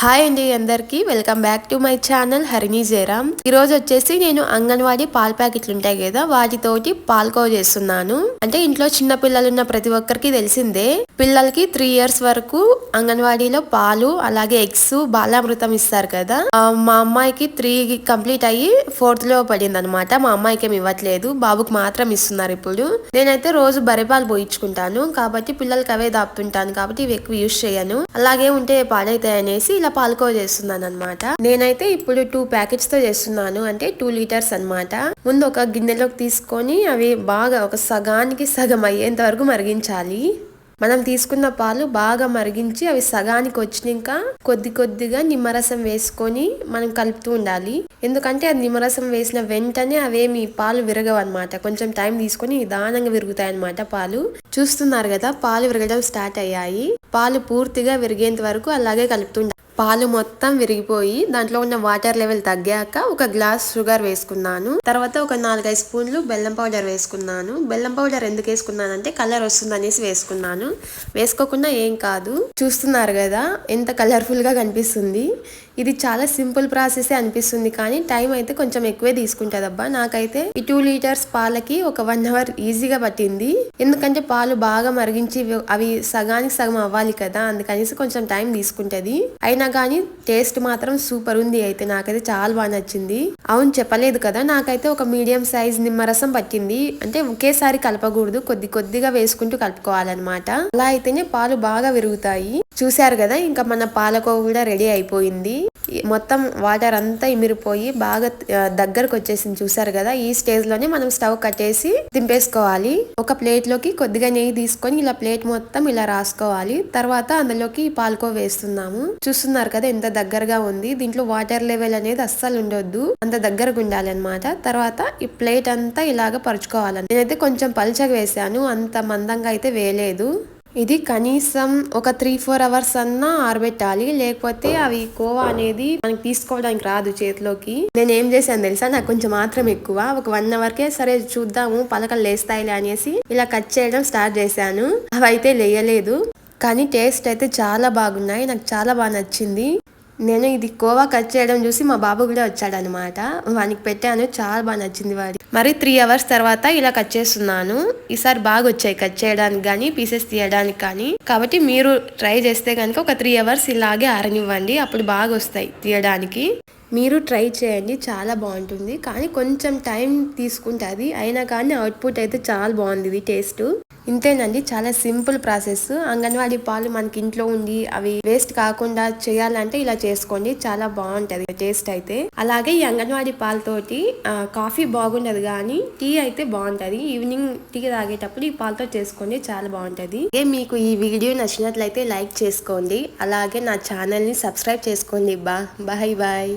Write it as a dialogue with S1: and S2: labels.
S1: Hi అండి అందరికీ. Welcome back to my channel Harini Jayaram ఈరోజు వచ్చేసి నేను అంగన్వాడీ పాల ప్యాకెట్లు ఉంటాయి కదా వాటితోటి పాల్కో చేస్తున్నాను. అంటే ఇంట్లో చిన్న పిల్లలు ఉన్న ప్రతి ఒక్కరికి తెలిసిందే పిల్లలకి త్రీ ఇయర్స్ వరకు అంగన్వాడీలో పాలు అలాగే ఎగ్స్ బాలామృతం ఇస్తారు కదా. మా అమ్మాయికి త్రీ కంప్లీట్ అయ్యి ఫోర్త్లో పడింది అనమాట మా అమ్మాయికి ఏమి ఇవ్వట్లేదు బాబుకి మాత్రం ఇస్తున్నారు ఇప్పుడు. నేనైతే రోజు బరిపాలు పోయించుకుంటాను. కాబట్టి పిల్లలకి అవే దాపుతుంటాను కాబట్టి ఇవి ఎక్కువ యూజ్ చేయను. అలాగే ఉంటే పాడైతాయి అనేసి ఇలా పాలకో చేస్తున్నాను అనమాట నేనైతే ఇప్పుడు టూ ప్యాకెట్స్తో చేస్తున్నాను అంటే టూ లీటర్స్ అన్నమాట. ముందు ఒక గిన్నెలోకి తీసుకొని అవి బాగా ఒక సగానికి సగం అయ్యేంత వరకు మరిగించాలి. మనం తీసుకున్న పాలు బాగా మరిగించి అవి సగానికి వచ్చినాక కొద్ది కొద్దిగా నిమ్మరసం వేసుకొని మనం కలుపుతూ ఉండాలి. ఎందుకంటే అది నిమ్మరసం వేసిన వెంటనే అవేమి పాలు విరగవు అనమాట కొంచెం టైం తీసుకొని నిదానంగా విరుగుతాయి అనమాట పాలు. చూస్తున్నారు కదా పాలు విరగడం స్టార్ట్ అయ్యాయి. పాలు పూర్తిగా విరిగేంత వరకు అలాగే కలుపుతుండాలి పాలు మొత్తం విరిగిపోయి దాంట్లో ఉన్న వాటర్ లెవెల్ తగ్గాక ఒక గ్లాస్ షుగర్ వేసుకున్నాను. తర్వాత ఒక నాలుగైదు స్పూన్లు బెల్లం పౌడర్ వేసుకున్నాను. బెల్లం పౌడర్ ఎందుకు వేసుకున్నానంటే కలర్ వస్తుందనేసి వేసుకున్నాను. వేసుకోకుండా ఏం కాదు. చూస్తున్నారు కదా ఎంత కలర్ఫుల్గా కనిపిస్తుంది. ఇది చాలా సింపుల్ ప్రాసెస్ అనిపిస్తుంది కానీ టైం అయితే కొంచెం ఎక్కువే తీసుకుంటుంది అబ్బా నాకైతే ఈ టూ లీటర్స్ పాలకి ఒక వన్ అవర్ ఈజీగా పట్టింది. ఎందుకంటే పాలు బాగా మరిగించి అవి సగానికి సగం అవ్వాలి కదా అందుకనేసి కొంచెం టైం తీసుకుంటది. అయినా కానీ టేస్ట్ మాత్రం సూపర్ ఉంది. అయితే నాకైతే చాలా బాగా నచ్చింది. అవును చెప్పలేదు కదా? నాకైతే ఒక మీడియం సైజ్ నిమ్మరసం పట్టింది. అంటే ఒకేసారి కలపకూడదు. కొద్ది కొద్దిగా వేసుకుంటూ కలుపుకోవాలన్నమాట. అలా అయితేనే పాలు బాగా విరుగుతాయి. చూశారు కదా? ఇంకా మన పాలకోవ కూడా రెడీ అయిపోయింది. మొత్తం వాటర్ అంతా ఇమిరిపోయి బాగా దగ్గరకు వచ్చేసింది చూసారు కదా? ఈ స్టేజ్లోనే మనం స్టవ్ కట్టేసి దింపేసుకోవాలి. ఒక ప్లేట్లోకి కొద్దిగా నెయ్యి తీసుకొని ఇలా ప్లేట్ మొత్తం ఇలా రాసుకోవాలి. తర్వాత అందులోకి పాల్కో వేస్తున్నాము. చూస్తున్నారు కదా ఎంత దగ్గరగా ఉంది. దీంట్లో వాటర్ లెవెల్ అనేది అస్సలు ఉండొద్దు. అంత దగ్గరగా ఉండాలి అనమాట తర్వాత ఈ ప్లేట్ అంతా ఇలాగ పరుచుకోవాలి నేనైతే కొంచెం పలుచగా వేసాను అంత మందంగా అయితే వేయలేదు. ఇది కనీసం ఒక త్రీ ఫోర్ అవర్స్ అన్నా ఆరబెట్టాలి. లేకపోతే అవి కోవా అనేది మనకి తీసుకోవడానికి రాదు చేతిలోకి. నేను ఏం చేశాను తెలుసా? నాకు కొంచెం మాత్రం ఎక్కువ. ఒక వన్ అవర్కే సరే చూద్దాము పలకలు లేస్తాయిలే అనేసి ఇలా కట్ చేయడం స్టార్ట్ చేశాను. అవి అయితే లేయలేదు. కానీ టేస్ట్ అయితే చాలా బాగున్నాయి. నాకు చాలా బాగా నచ్చింది. నేను ఇది కోవా కట్ చేయడం చూసి మా బాబు కూడా వచ్చాడనమాట వానికి పెట్టాను చాలా బాగా నచ్చింది వాడి మరి త్రీ అవర్స్ తర్వాత ఇలా కట్ చేస్తున్నాను. ఈసారి బాగా వచ్చాయి కట్ చేయడానికి కానీ పీసెస్ తీయడానికి కానీ. కాబట్టి మీరు ట్రై చేస్తే కనుక ఒక త్రీ అవర్స్ ఇలాగే ఆరనివ్వండి. అప్పుడు బాగా వస్తాయి తీయడానికి. మీరు ట్రై చేయండి. చాలా బాగుంటుంది. కానీ కొంచెం టైం తీసుకుంటుంది అయినా కానీ అవుట్పుట్ అయితే చాలా బాగుంది ఇది టేస్ట్. ఇంతేనండి చాలా సింపుల్ ప్రాసెస్. అంగన్వాడీ పాలు మనకి ఇంట్లో ఉండి అవి వేస్ట్ కాకుండా చేయాలంటే ఇలా చేసుకోండి చాలా బాగుంటది టేస్ట్ అయితే. అలాగే ఈ అంగన్వాడీ పాలతోటి కాఫీ బాగుండదు కానీ టీ అయితే బాగుంటుంది. ఈవినింగ్ టీ తాగేటప్పుడు ఈ పాలతో చేసుకోండి చాలా బాగుంటుంది. అలాగే మీకు ఈ వీడియో నచ్చినట్లయితే లైక్ చేసుకోండి. అలాగే నా ఛానల్ని సబ్స్క్రైబ్ చేసుకోండి. బా బాయ్ బాయ్.